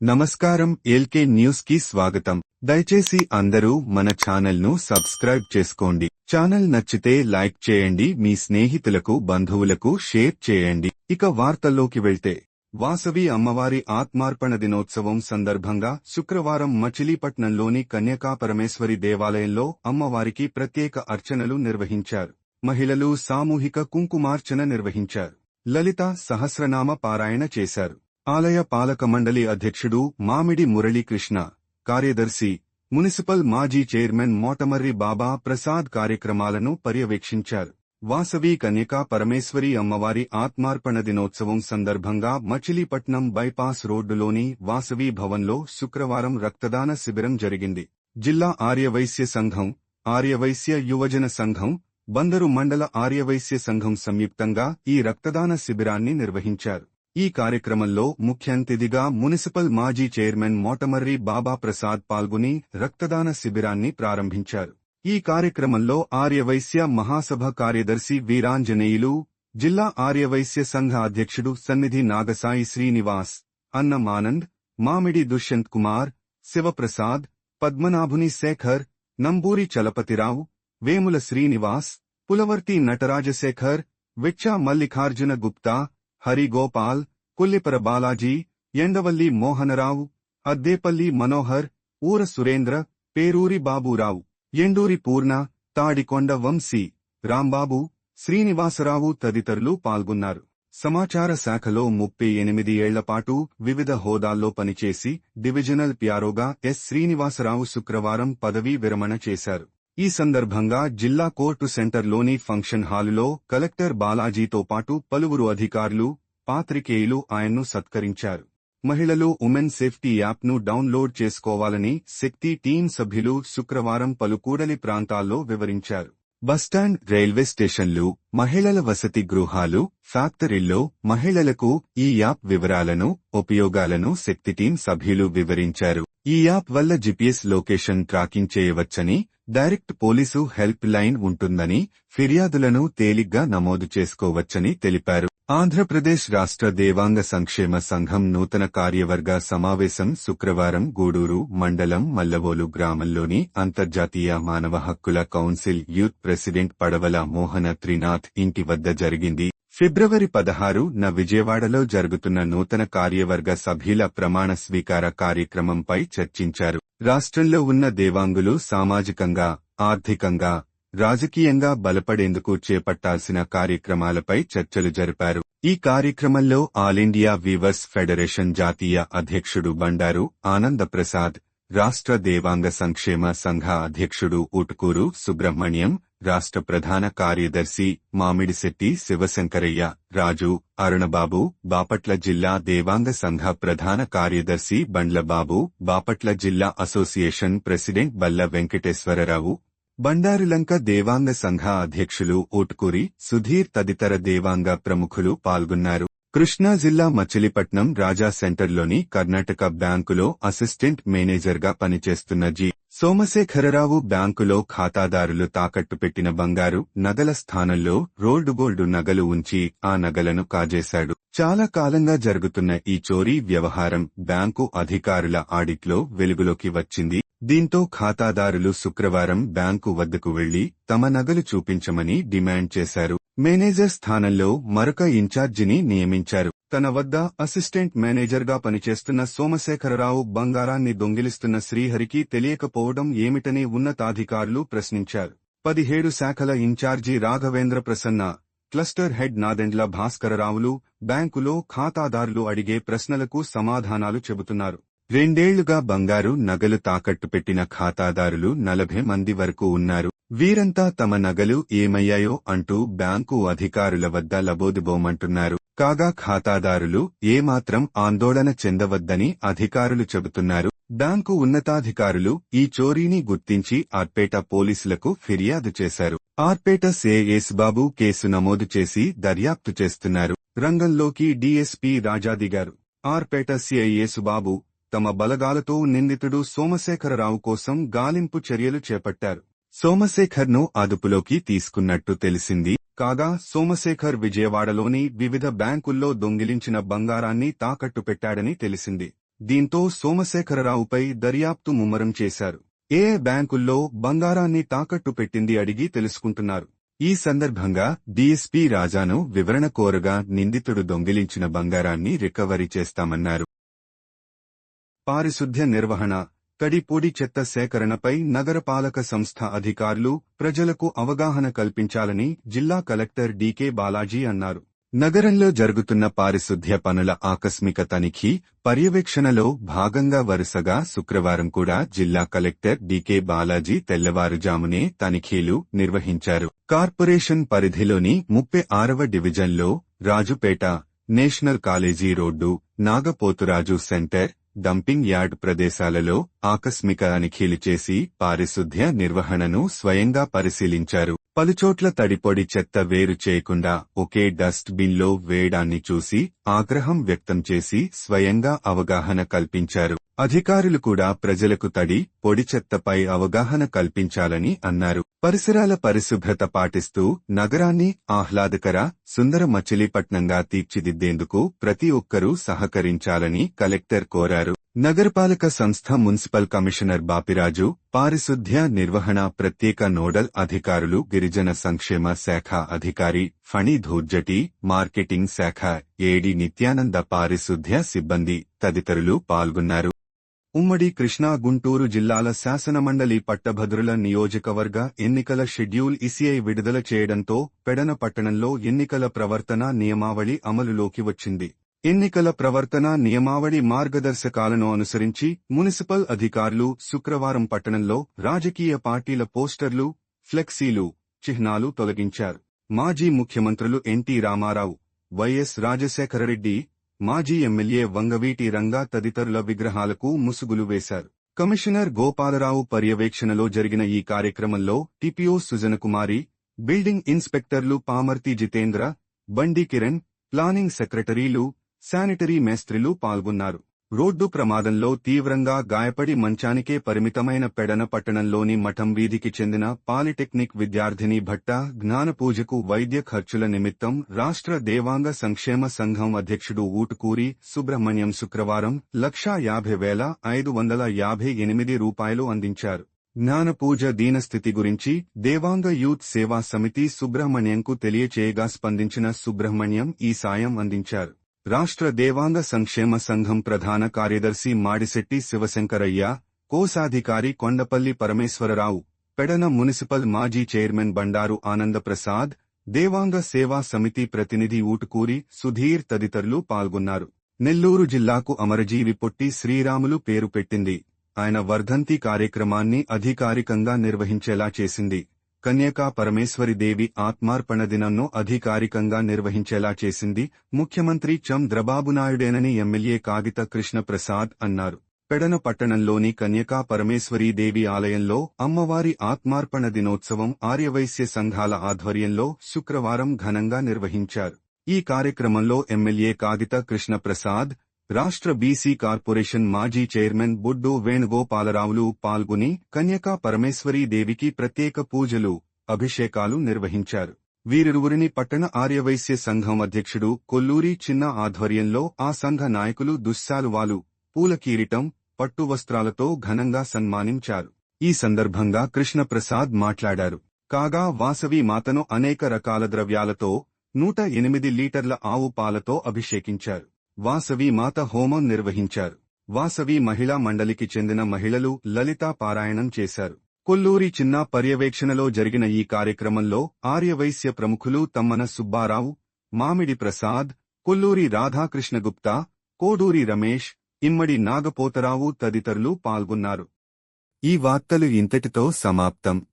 నమస్కారం ఎల్కే న్యూస్కి స్వాగతం. దయచేసి అందరూ మన ఛానల్ను సబ్స్క్రైబ్ చేసుకోండి. ఛానల్ నచ్చితే లైక్ చేయండి మీ స్నేహితులకు బంధువులకు షేర్ చేయండి. ఇక వార్తల్లోకి వెళ్తే. వాసవి అమ్మవారి ఆత్మార్పణ దినోత్సవం సందర్భంగా శుక్రవారం మచిలీపట్నంలోని కన్యకా పరమేశ్వరి దేవాలయంలో అమ్మవారికి ప్రత్యేక అర్చనలు నిర్వహించారు. మహిళలు సామూహిక కుంకుమార్చన నిర్వహించారు. లలిత సహస్రనామ పారాయణ చేశారు. ఆలయ పాలక మండలి అధ్యక్షుడు మామిడి మురళీకృష్ణ కార్యదర్శి మున్సిపల్ మాజీ చైర్మన్ మోటమర్రి బాబా ప్రసాద్ కార్యక్రమాలను పర్యవేక్షించారు. వాసవి కన్యకా పరమేశ్వరి అమ్మవారి ఆత్మార్పణ దినోత్సవం సందర్భంగా మచిలీపట్నం బైపాస్ రోడ్డులోని వాసవి భవన్లో శుక్రవారం రక్తదాన శిబిరం జరిగింది. జిల్లా ఆర్యవైశ్య సంఘం ఆర్యవైశ్య యువజన సంఘం బందరు మండల ఆర్యవైశ్య సంఘం సంయుక్తంగా ఈ రక్తదాన శిబిరాన్ని నిర్వహించారు. ఈ కార్యక్రమంలో ముఖ్యంతిథిగా మున్సిపల్ మాజీ చైర్మన్ మోటమర్రి బాబా ప్రసాద్ పాల్గొని రక్తదాన శిబిరాన్ని ప్రారంభించారు. ఈ కార్యక్రమంలో ఆర్యవైశ్య మహాసభ కార్యదర్శి వీరాంజనేయులు జిల్లా ఆర్యవైశ్య సంఘ అధ్యక్షుడు సన్నిధి నాగసాయి శ్రీనివాస్ అన్న మానంద్ మామిడి దుష్యంత్ కుమార్ శివప్రసాద్ పద్మనాభుని శేఖర్ నంబూరి చలపతిరావు వేముల శ్రీనివాస్ పులవర్తి నటరాజశేఖర్ విచ్చా మల్లికార్జున గుప్తా హరిగోపాల్ కుల్లిపర బాలాజీ ఎండవల్లి మోహనరావు అద్దేపల్లి మనోహర్ ఊర సురేంద్ర పేరూరి బాబూరావు ఎండూరి పూర్ణ తాడికొండ వంశీ రాంబాబు శ్రీనివాసరావు తదితరులు పాల్గొన్నారు. సమాచార శాఖలో ముప్పై ఎనిమిది ఏళ్ళపాటు వివిధ హోదాల్లో పనిచేసి డివిజనల్ ప్యారోగా ఎస్. శ్రీనివాసరావు శుక్రవారం పదవీ విరమణ చేశారు. ఈ సందర్భంగా జిల్లా కోర్టు సెంటర్లోని ఫంక్షన్ హాలులో కలెక్టర్ బాలాజీతో పాటు పలువురు అధికారులు పాత్రికేయులు ఆయన్ను సత్కరించారు. మహిళలు ఉమెన్ సేఫ్టీ యాప్ను డౌన్లోడ్ చేసుకోవాలని శక్తి టీం సభ్యులు శుక్రవారం పలు కూడలి ప్రాంతాల్లో వివరించారు. బస్టాండ్ రైల్వే స్టేషన్లు మహిళల వసతి గృహాలు ఫ్యాక్టరీల్లో మహిళలకు ఈ యాప్ వివరాలను ఉపయోగాలను శక్తి టీం సభ్యులు వివరించారు. ఈ యాప్ వల్ల జిపిఎస్ లొకేషన్ ట్రాకింగ్ చేయవచ్చని డైరెక్ట్ పోలీసు హెల్ప్ లైన్ ఉంటుందని ఫిర్యాదులను తేలిగ్గా నమోదు చేసుకోవచ్చని తెలిపారు. ఆంధ్రప్రదేశ్ రాష్ట్ర దేవాంగ సంక్షేమ సంఘం నూతన కార్యవర్గ సమావేశం శుక్రవారం గూడూరు మండలం మల్లవోలు గ్రామంలోని అంతర్జాతీయ మానవ హక్కుల కౌన్సిల్ యూత్ ప్రెసిడెంట్ పడవల మోహన త్రినాథ్ ఇంటి వద్ద జరిగింది. ఫిబ్రవరి పదహారు న విజయవాడలో జరుగుతున్న నూతన కార్యవర్గ సభ్యుల ప్రమాణ స్వీకార కార్యక్రమంపై చర్చించారు. రాష్ట్రంలో ఉన్న దేవాంగులు సామాజికంగా ఆర్థికంగా రాజకీయంగా బలపడేందుకు చేపట్టాల్సిన కార్యక్రమాలపై చర్చలు జరిపారు. ఈ కార్యక్రమంలో ఆల్ ఇండియా వీవర్స్ ఫెడరేషన్ జాతీయ అధ్యక్షుడు బండారు ఆనందప్రసాద్ రాష్ట్ర దేవాంగ సంక్షేమ సంఘ అధ్యక్షుడు ఉట్కూరు సుబ్రహ్మణ్యం రాష్ట్ర ప్రధాన కార్యదర్శి మామిడిశెట్టి శివశంకరయ్య రాజు అరుణబాబు బాపట్ల జిల్లా దేవాంగ సంఘ ప్రధాన కార్యదర్శి బండ్లబాబు బాపట్ల జిల్లా అసోసియేషన్ ప్రెసిడెంట్ బల్ల వెంకటేశ్వరరావు బండారులంక దేవాంగ సంఘ అధ్యక్షులు ఓటుకూరి సుధీర్ తదితర దేవాంగ ప్రముఖులు పాల్గొన్నారు. కృష్ణా జిల్లా మచిలీపట్నం రాజా సెంటర్లోని కర్ణాటక బ్యాంకులో అసిస్టెంట్ మేనేజర్గా పనిచేస్తున్న జి. సోమశేఖరరావు బ్యాంకులో ఖాతాదారులు తాకట్టు పెట్టిన బంగారు నగల స్థానంలో రోల్డ్ గోల్డ్ నగలు ఉంచి ఆ నగలను కాజేశాడు. చాలా కాలంగా జరుగుతున్న ఈ చోరీ వ్యవహారం బ్యాంకు అధికారుల ఆడిట్లో వెలుగులోకి వచ్చింది. దీంతో ఖాతాదారులు శుక్రవారం బ్యాంకు వద్దకు వెళ్ళి తమ నగలు చూపించమని డిమాండ్ చేశారు. మేనేజర్ స్థానంలో మరొక ఇన్ఛార్జిని నియమించారు. తన వద్ద అసిస్టెంట్ మేనేజర్గా పనిచేస్తున్న సోమశేఖరరావు బంగారాన్ని దొంగిలిస్తున్న శ్రీహరికి తెలియకపోవడం ఏమిటని ఉన్నతాధికారులు ప్రశ్నించారు. పదిహేడు శాఖల incharge Raghavendra Prasanna cluster head Nadendla భాస్కరరావులు బ్యాంకులో ఖాతాదారులు అడిగే ప్రశ్నలకు సమాధానాలు చెబుతున్నారు. రెండేళ్ళుగా బంగారు నగలు తాకట్టు పెట్టిన ఖాతాదారులు నలభై మంది వరకు ఉన్నారు. వీరంతా తమ నగలు ఏమయ్యాయో అంటూ బ్యాంకు అధికారుల వద్ద లబోదిబోమంటున్నారు. కాగా ఖాతాదారులు ఏమాత్రం ఆందోళన చెందవద్దని అధికారులు చెబుతున్నారు. బ్యాంకు ఉన్నతాధికారులు ఈ చోరీని గుర్తించి ఆర్పేట పోలీసులకు ఫిర్యాదు చేశారు. ఆర్పేట బాబు కేసు నమోదు చేసి దర్యాప్తు చేస్తున్నారు. రంగంలోకి డీఎస్పీ రాజాదిగారు. ఆర్పేట సిఐ యేసుబాబు తమ బలగాలతో నిందితుడు సోమశేఖరరావు కోసం గాలింపు చర్యలు చేపట్టారు. సోమశేఖర్ను అదుపులోకి తీసుకున్నట్టు తెలిసింది. కాగా సోమశేఖర్ విజయవాడలోని వివిధ బ్యాంకుల్లో దొంగిలించిన బంగారాన్ని తాకట్టు పెట్టాడని తెలిసింది. దీంతో సోమశేఖరరావుపై దర్యాప్తు ముమ్మరం చేశారు. ఏ బ్యాంకుల్లో బంగారాన్ని తాకట్టు పెట్టింది అడిగి తెలుసుకుంటున్నారు. ఈ సందర్భంగా డీఎస్పీ రాజాను వివరణ కోరగా నిందితుడు దొంగిలించిన బంగారాన్ని రికవరీ చేస్తామన్నారు. పారిశుద్ధ్య నిర్వహణ తడిపొడి చెత్త సేకరణపై నగరపాలక సంస్థ అధికారులు ప్రజలకు అవగాహన కల్పించాలని జిల్లా కలెక్టర్ డీకే బాలాజీ అన్నారు. నగరంలో జరుగుతున్న పారిశుద్ధ్య పనుల ఆకస్మిక తనిఖీ పర్యవేక్షణలో భాగంగా వరుసగా శుక్రవారం కూడా జిల్లా కలెక్టర్ డీకే బాలాజీ తెల్లవారుజామునే తనిఖీలు నిర్వహించారు. కార్పొరేషన్ పరిధిలోని ముప్పై ఆరవ డివిజన్లో Rajupeta national college road Nagapoturaju centre dumping yard ప్రదేశాలలో ఆకస్మిక తనిఖీలు చేసి పారిశుద్ధ్య నిర్వహణను స్వయంగా పరిశీలించారు. పలుచోట్ల తడిపొడి చెత్త వేరు చేయకుండా ఒకే డస్ట్ బిన్లో వేయడాన్ని చూసి ఆగ్రహం వ్యక్తం చేసి స్వయంగా అవగాహన కల్పించారు. అధికారులు కూడా ప్రజలకు తడి పొడి చెత్తపై అవగాహన కల్పించాలని అన్నారు. పరిసరాల పరిశుభ్రత పాటిస్తూ నగరాన్ని ఆహ్లాదకర సుందర మచిలీపట్నంగా తీర్చిదిద్దేందుకు ప్రతి ఒక్కరూ సహకరించాలని కలెక్టర్ కోరారు. నగరపాలక సంస్థ మున్సిపల్ కమిషనర్ బాపిరాజు పారిశుద్ధ్య నిర్వహణ ప్రత్యేక నోడల్ అధికారులు గిరిజన సంక్షేమ శాఖ అధికారి ఫణి ధూర్జటి మార్కెటింగ్ శాఖ ఏడి నిత్యానంద పారిశుద్ధ్య సిబ్బంది తదితరులు పాల్గొన్నారు. ఉమ్మడి కృష్ణా గుంటూరు జిల్లాల శాసనమండలి పట్టభద్రుల నియోజకవర్గ ఎన్నికల షెడ్యూల్ ఇసిఐ విడుదల చేయడంతో పెడన పట్టణంలో ఎన్నికల ప్రవర్తన నియమావళి అమలులోకి వచ్చింది. ఎన్నికల ప్రవర్తన నియమావళి మార్గదర్శకాలను అనుసరించి మున్సిపల్ అధికారులు శుక్రవారం పట్టణంలో రాజకీయ పార్టీల పోస్టర్లు ఫ్లెక్సీలు చిహ్నాలు తొలగించారు. మాజీ ముఖ్యమంత్రులు ఎన్టీ రామారావు వైఎస్ రాజశేఖరరెడ్డి మాజీ ఎమ్మెల్యే వంగవీటి రంగా తదితరుల విగ్రహాలకు ముసుగులు వేశారు. కమిషనర్ గోపాలరావు పర్యవేక్షణలో జరిగిన ఈ కార్యక్రమంలో T P O Sujanakumari building ఇన్స్పెక్టర్లు Pamarthi Jitendra Bandi Kiran planning సెక్రటరీలు శానిటరీ మేస్త్రిలు పాల్గొన్నారు. రోడ్డు ప్రమాదంలో తీవ్రంగా గాయపడి మంచానికే పరిమితమైన పెడన పట్టణంలోని మఠం వీధికి చెందిన పాలిటెక్నిక్ విద్యార్థిని భట్ట జ్ఞానపూజకు వైద్య ఖర్చుల నిమిత్తం రాష్ట్ర దేవాంగ సంక్షేమ సంఘం అధ్యక్షుడు ఊటుకూరి సుబ్రహ్మణ్యం శుక్రవారం లక్షా యాభై వేల ఐదు వందల యాభై ఎనిమిది రూపాయలు అందించారు. జ్ఞానపూజ దీనస్థితి గురించి దేవాంగ యూత్ సేవా సమితి సుబ్రహ్మణ్యంకు తెలియచేయగా స్పందించిన సుబ్రహ్మణ్యం ఈ సాయం అందించారు. రాష్ట్ర దేవాంగ సంక్షేమ సంఘం ప్రధాన కార్యదర్శి మాడిశెట్టి శివశంకరయ్య కోశాధికారి కొండపల్లి పరమేశ్వరరావు పెడన మున్సిపల్ మాజీ చైర్మన్ బండారు ఆనందప్రసాద్ దేవాంగ సేవా సమితి ప్రతినిధి ఊటుకూరి సుధీర్ తదితరులు పాల్గొన్నారు. నెల్లూరు జిల్లాకు అమరజీవి పొట్టి శ్రీరాములు పేరు పెట్టింది. ఆయన వర్ధంతి కార్యక్రమాన్ని అధికారికంగా నిర్వహించేలా చేసింది. కన్యకా పరమేశ్వరి దేవి ఆత్మార్పణ దినంను అధికారికంగా నిర్వహించేలా చేసింది ముఖ్యమంత్రి చంద్రబాబు నాయుడేనని ఎమ్మెల్యే కాగిత కృష్ణప్రసాద్ అన్నారు. పెడన పట్టణంలోని కన్యకా పరమేశ్వరీ దేవి ఆలయంలో అమ్మవారి ఆత్మార్పణ దినోత్సవం ఆర్యవైశ్య సంఘాల ఆధ్వర్యంలో శుక్రవారం ఘనంగా నిర్వహించారు. ఈ కార్యక్రమంలో ఎమ్మెల్యే కాగిత కృష్ణప్రసాద్ రాష్ట్ర బీసీ కార్పొరేషన్ మాజీ చైర్మన్ బుడ్డు వేణుగోపాలరావులు పాల్గొని కన్యకా పరమేశ్వరీ దేవికి ప్రత్యేక పూజలు అభిషేకాలు నిర్వహించారు. వీరిరువురిని పట్టణ ఆర్యవైశ్య సంఘం అధ్యక్షుడు కొల్లూరి చిన్న ఆధ్వర్యంలో ఆ సంఘ నాయకులు దుశ్శాలువాలు పూల పట్టువస్త్రాలతో పట్టు వస్త్రాలతో ఘనంగా సన్మానించారు. ఈ సందర్భంగా కృష్ణప్రసాద్ మాట్లాడారు. కాగా వాసవి మాతను అనేక రకాల ద్రవ్యాలతో నూట ఎనిమిది లీటర్ల ఆవు పాలతో అభిషేకించారు. వాసవి మాత హోమం నిర్వహించారు. వాసవి మహిళా మండలికి చెందిన మహిళలు లలితా పారాయణం చేశారు. కొల్లూరి చిన్న పర్యవేక్షణలో జరిగిన ఈ కార్యక్రమంలో ఆర్యవైశ్య ప్రముఖులు తమ్మన సుబ్బారావు మామిడి ప్రసాద్ కొల్లూరి రాధాకృష్ణ గుప్తా కోడూరి రమేష్ ఇమ్మడి నాగపోతరావు తదితరులు పాల్గొన్నారు. ఈ వార్తలు ఇంతటితో సమాప్తం.